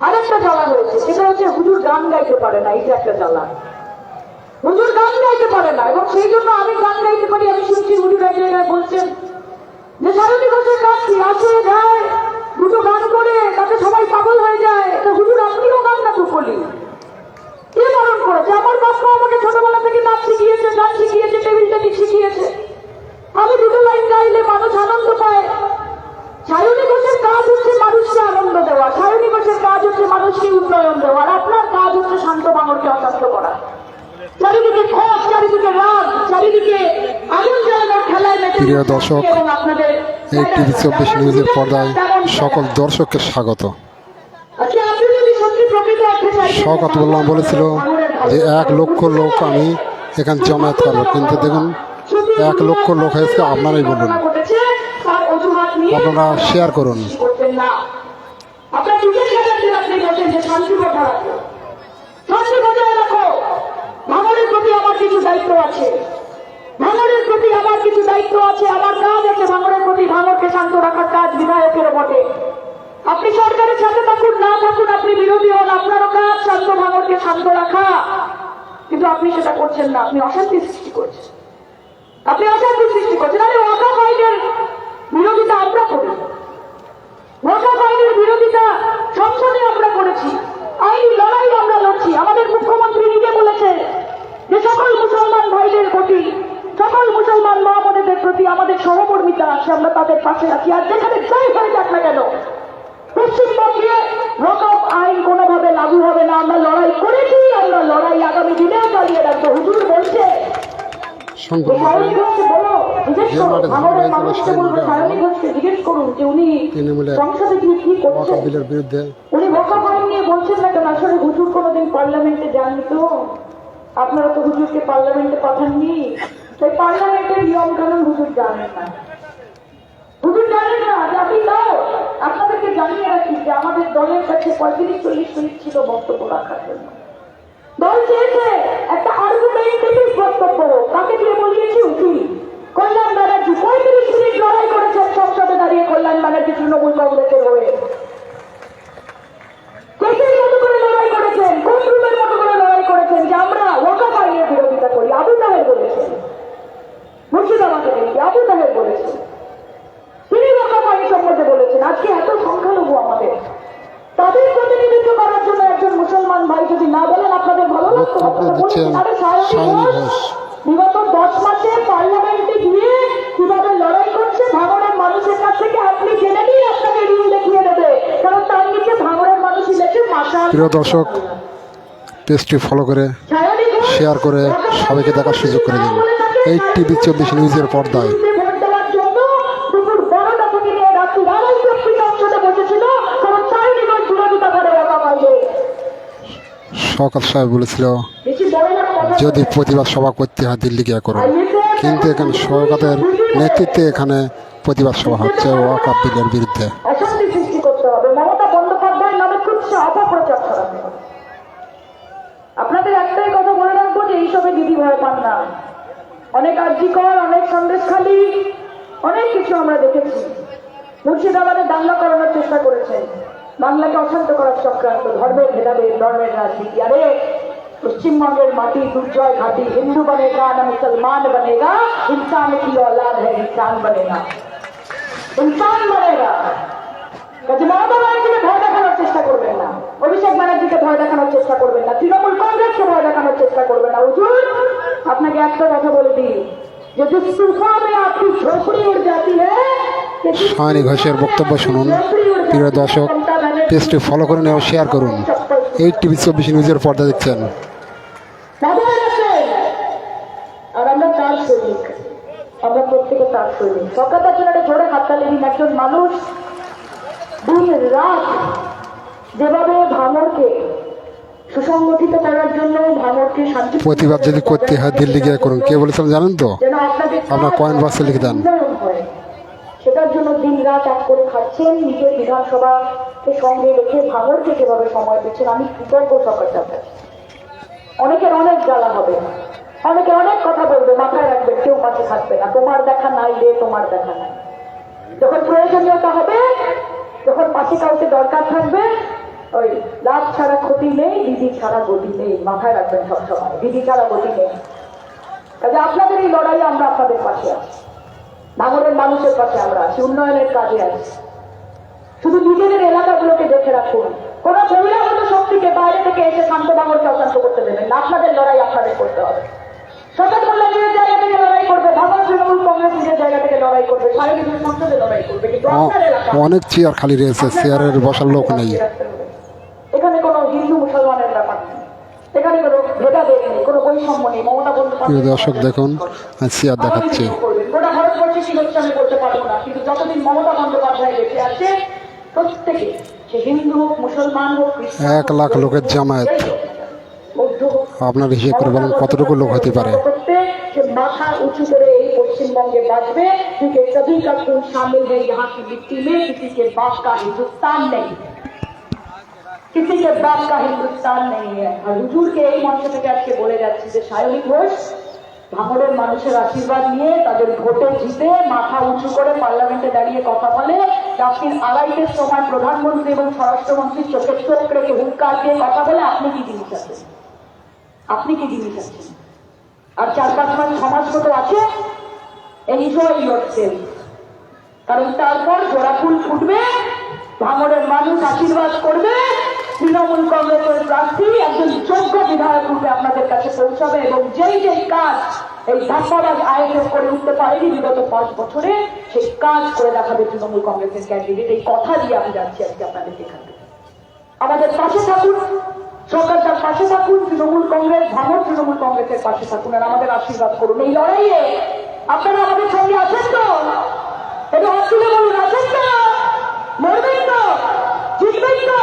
আরেকটা জ্বালা রয়েছে সেটা হচ্ছে হুজুর গান গাইতে পারে না এটা একটা জ্বালা। হুজুর গান গাইতে পারে না, এবং সেই জন্য আমি গান গাইতে পারি, আমি শুনছি হুজুর এক জায়গায় বলছেন, যে সারণী ঘোষের কাজ কি? আসে, যায়, দুটো গান করে, তাতে সবাই পাগল হয়ে যায় তো হুজুর আপনিও গান না বলি কে বারণ করেছে আমার বাবা আমাকে ছোটবেলা থেকে নাচ শিখিয়েছে গান শিখিয়েছে টেবিল টেনিস শিখিয়েছে আমি দুটো লাইন গাইলে মানুষ আনন্দ পায় সায়নী ঘোষের কাজ হচ্ছে মানুষকে আনন্দ দেওয়া সায়নী ঘোষের কাজ হচ্ছে মানুষকে উন্নয়ন দেওয়া আর আপনার কাজ হচ্ছে শান্ত বাঙরকে অশান্ত করা চারিদিকে খোঁজ চারিদিকে রাগ চারিদিকে আগুন জ্বালানোর খেলায় মেতে প্রিয় দর্শক, এই টিভি চব্বিশ নিউজের পর্দায় সকল দর্শককে স্বাগত। শওকত মোল্লাম বলেছিল যে এক লক্ষ লোক আমি এখানে জমায়েত করব। কিন্তু দেখুন এক লক্ষ লোক হয়েছে আপনারাই বলুন। আপনারা শেয়ার করুন। আছে ভাঙনের প্রতি আমার কিছু দায়িত্ব আছে, আমার কাজ আছে, ভাঙনের প্রতি ভাঙরকে শান্ত রাখার কাজ বিধায়কের বটে। আপনি সরকারের সাথে থাকুন, না থাকুন, আপনি বিরোধী হন, আপনারও কাজ শান্ত ভাঙরকে শান্ত রাখা। কিন্তু আপনি সেটা করছেন না, আপনি অশান্তি সৃষ্টি করছেন। আপনি অশান্তি সৃষ্টি করছেন, আরে ওয়াকা ফাইনের বিরোধিতা আমরা করি। ওয়াকা ফাইনের বিরোধিতা সংসদে আমরা করেছি আইনি লড়াই আমরা লড়ছি আমাদের মুখ্যমন্ত্রী নিজে বলেছে যে সকল মুসলমান ভাইদের প্রতি সকল মুসলমান মা বোনেদের প্রতি আমাদের সহমর্মিতা আছে আমরা তাদের পাশে আছি আর যেখানে যাই হয়ে যাক না কেন পশ্চিমবঙ্গে রকম আইন কোনোভাবে লাগু হবে না আমরা লড়াই করেছি আমরা লড়াই আগামী দিনেও চালিয়ে রাখব হুজুর বলছে সংকল্প সায়নী ঘোষকে বলো, জিজ্ঞেস যে করো, মাঠে ভাঙড়ের ঝামেলা হয়েছিল মানুষকে বলব, সায়নী সায়নী ঘোষকে জিজ্ঞেস করুন যে উনি তৃণমূলে সংসদে গিয়ে কি ওয়াকা করছেন বিলের বিরুদ্ধে। উনি বকা আইন নিয়ে বলছেন না কেন? আসলে হুজুর কোনোদিন পার্লামেন্টে যাননি তো। আপনারা তো হুজুরকে পার্লামেন্টে পাঠাননি। সেই পার্লামেন্টের নিয়ম কানুন হুজুর জানেন না। হুজুর জানেন না যে আপনি দাও আপনাদেরকে জানিয়ে রাখি যে আমাদের দলের কাছে পঁয়ত্রিশ চল্লিশ মিনিট ছিল বক্তব্য রাখার জন্য। দল চেয়েছে একটা আর্গুমেন্টেটিভ বক্তব্য কাকে দিয়ে বলিয়েছি উঠি কল্যাণ ব্যানার্জি, পঁয়ত্রিশ মিনিট লড়াই করেছেন সংসদে দাঁড়িয়ে কল্যাণ ব্যানার্জি, তৃণমূল কংগ্রেসের হয়ে কেসের মতো করে লড়াই করেছেন কোন রুমের মতো করে লড়াই করেছেন যে আমরা ওয়াকা আইনের বিরোধিতা করি আবু তাহের বলেছেন মুর্শিদাবাদের এমপি আবু তাহের বলেছেন তিনি ওয়াকা আইন সম্বন্ধে বলেছেন আজকে এত সংখ্যালঘু আমাদের তাদের প্রতিনিধিত্ব করার জন্য একজন মুসলমান ভাই যদি না বলেন আপনাদের ভালো লাগতো বক্তব্য আপনারা দিচ্ছেন সায়নী ঘোষ। বিগত দশ মাসে পার্লামেন্টে গিয়ে কীভাবে লড়াই করছে ভাঙড়ের মানুষের কাছ থেকে আপনি জেনে নিয়ে আপনাকে ঋণ দেখিয়ে দেবে। কারণ তার নিচে ভাঙড়ের মানুষই লেখে মাসাল প্রিয় দর্শক পেজটি ফলো করে শেয়ার করে সবাইকে দেখার সুযোগ করে দিন। এই টিভি চব্বিশ নিউজের পর্দায়। শওকত সাহেব বলেছিল যদি প্রতিবাদ সভা করতে হয় দিল্লি গিয়ে করুন কিন্তু এখানে শওকতের নেতৃত্বে এখানে প্রতিবাদ সভা হচ্ছে ওয়াকা বিলের বিরুদ্ধে। আপনাদের একটাই কথা বলে রাখব যে এইসবে দিদি ভয় পান না। অনেক আর্যিকর অনেক সন্দেশখালী, অনেক কিছু আমরা দেখেছি। মুর্শিদাবাদে দাঙ্গা করানোর চেষ্টা করেছেন বাংলাকে অশান্ত করার চক্রান্ত ধর্মের ভেদাভেদ, ধর্মের রাজনীতি। আরে পশ্চিমবঙ্গের মাটি দুর্জয় ঘাটি হিন্দু বনেগা না মুসলমান বনেগা ইনসান কি औलाद है इंसान बनेगा ইনসান বনেগা কাজে মমতা ব্যানার্জিকে ভয় দেখানোর চেষ্টা করবেন না অভিষেক ব্যানার্জিকে ভয় দেখানোর চেষ্টা করবেন না তৃণমূল কংগ্রেসকে ভয় দেখানোর চেষ্টা করবেন না হুজুর আপনাকে একটা কথা বলে দিই যে जिस तूफान में आपकी झोपड़ी उड़ जाती है कि जिस সায়নী ঘোষের বক্তব্য শুনুন झोपड़ी उड़ जाती প্রিয় है, দর্শক মমতা ব্যানার্জি পেজটি ফলো করুন এবং শেয়ার করুন এই টিভি চব্বিশ নিউজের পর্দা দেখছেন জোরে একজন মানুষ দিন রাত যেভাবে ভাঙরকে সুসংগঠিত করার জন্য ভাঙরকে শান্তি প্রতিবাদ যদি করতে হয় দিল্লি গিয়ে করুন। কে বলেছিলেন জানেন তো? আপনার কয়েন বাক্সে লিখে দেন। সেটার জন্য দিন রাত এক করে খাচ্ছেন। নিজের বিধানসভাকে সঙ্গে রেখে ভাঙরকে যেভাবে সময় দিচ্ছেন আমি কৃতজ্ঞ সরকার অনেকের অনেক জ্বালা হবে। অনেকে অনেক কথা বলবে মাথায় রাখবে কেউ পাশে থাকবে না। তোমার দেখা নাই রে তোমার দেখা নাই। যখন প্রয়োজনীয়তা হবে, যখন পাশে কাউকে দরকার থাকবে, ওই লাভ ছাড়া ক্ষতি নেই, দিদি ছাড়া গতি নেই, মাথায় রাখবেন সবসময়, দিদি ছাড়া গতি নেই। কাজে আপনাদের এই লড়াই আমরা আপনাদের পাশে আছি। ভাঙনের মানুষের পাশে আমরা আছি, উন্নয়নের কাজে আছি। শুধু নিজেদের এলাকাগুলোকে দেখে রাখুন। কোন বহিরাগত শক্তিকে বাইরে থেকে এসে শান্ত ভাঙনকে অশান্ত করতে দেবেন আপনাদের লড়াই আপনাদের করতে হবে। সরকার মোল্লা নিজের জায়গা থেকে লড়াই করবে ভাঙন তৃণমূল কংগ্রেস নিজের জায়গা থেকে লড়াই করবে সারা নিজের সংসদে লড়াই করবে কিন্তু আপনার এলাকা অনেক চেয়ার খালি রয়েছে চেয়ারের বসার লোক নেই। এখানে কোনো হিন্দু মুসলমানের ব্যাপার নেই। এখানে কোনো ভেদাভেদ নেই কোনো বৈষম্য নেই মমতা প্রিয় দর্শক দেখুন চেয়ার দেখাচ্ছে। গোটা ভারতবর্ষে কি আমি বলতে পারব না কিন্তু যতদিন মমতা বন্দ্যোপাধ্যায় বেঁচে আছে প্রত্যেকে সে হিন্দু হোক মুসলমান হোক এক লাখ লোকের জামায়াত। বৌদ্ধ হোক, আপনার হিসেব করে বলেন কতটুকু লোক হতে পারে করতে সে মাথা উঁচু করে এই পশ্চিমবঙ্গে বাঁচবে क्योंकि सभी का खून शामिल है यहाँ की मिट्टी में किसी के बाप का हिंदुस्तान नहीं है किसी के बाप का हिंदुस्तान नहीं है আর হুজুরকে এই মঞ্চ থেকে আজকে বলে যাচ্ছি যে সায়নী ঘোষ ভাঙড়ের মানুষের আশীর্বাদ নিয়ে তাদের ভোটে জিতে মাথা উঁচু করে পার্লামেন্টে দাঁড়িয়ে কথা বলে রাত্রির আড়াইটের সময় প্রধানমন্ত্রী এবং স্বরাষ্ট্রমন্ত্রী চোখে চোখ রেখে হুঙ্কার দিয়ে কথা বলে আপনি কি জিনিস আছেন আপনি কি জিনিস আছেন? আর চার পাঁচ মাস মাস মতো আছে? এনজয় সেলফ কারণ তারপর জোড়া ফুল ফুটবে ভাঙড়ের মানুষ আশীর্বাদ করবে, তৃণমূল কংগ্রেসের প্রার্থী একজন যোগ্য বিধায়ক রূপে আপনাদের কাছে পৌঁছাবে এবং যেই যেই কাজ এই ধাপ্পাবাজ আয়োজন করে উঠতে পারেনি বিগত পাঁচ বছরে, সেই কাজ করে দেখাবে তৃণমূল কংগ্রেসের ক্যান্ডিডেট এই কথা দিয়ে আমি যাচ্ছি আজকে আপনাদের এখান থেকে। আমাদের পাশে থাকুন। সরকার তার পাশে থাকুন, তৃণমূল কংগ্রেস ভাঙর তৃণমূল কংগ্রেসের পাশে থাকুন আর আমাদের আশীর্বাদ করুন। এই লড়াইয়ে আপনারা আমাদের সঙ্গে আছেন তো। এটা অসুবিধা বলুন আছেন তো মরবেন তো জিতবেন তো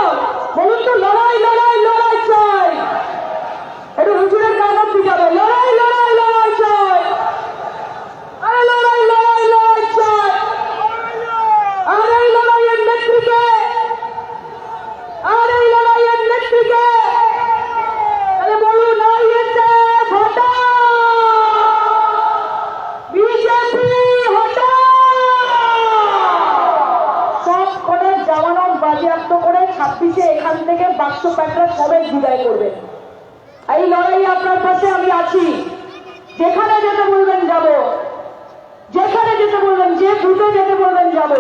বলুন তো লড়াই লড়াই লড়াই চাই একটু হুজুরের গান অব্দি যাবে লড়াই লড়াই লড়াই চাই আরে লড়াই লড়াই লড়াই চাই আর এই লড়াইয়ের নেত্রীকে আর এই লড়াইয়ের নেত্রীকে তাহলে বলুন আইএসএ হটা বিজেপি হটা সব করে জামানত বাজেয়াপ্ত করে ছাব্বিশে এখান থেকে বাক্স প্যাটরা সবে বিদায় করবে। এই লড়াই আপনার পাশে আমি আছি। যেখানে যেতে বলবেন যাব। যেখানে যেতে বলবেন, যে বুথে যেতে বলবেন যাব।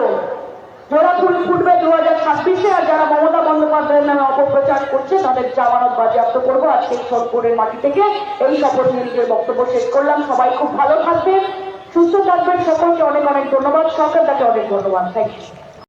জোড়া ফুল ফুটবে দু হাজার ছাব্বিশে আর যারা মমতা বন্দ্যোপাধ্যায়ের নামে অপপ্রচার করছে, তাদের জামানত বাজেয়াপ্ত করব। আজকে সোনপুরের মাটি থেকে এই শপথ নিয়ে নিজের বক্তব্য শেষ করলাম। সবাই খুব ভালো থাকবেন, সুস্থ থাকবেন। সকলকে অনেক অনেক ধন্যবাদ। সরকার তাকে অনেক ধন্যবাদ। Thank you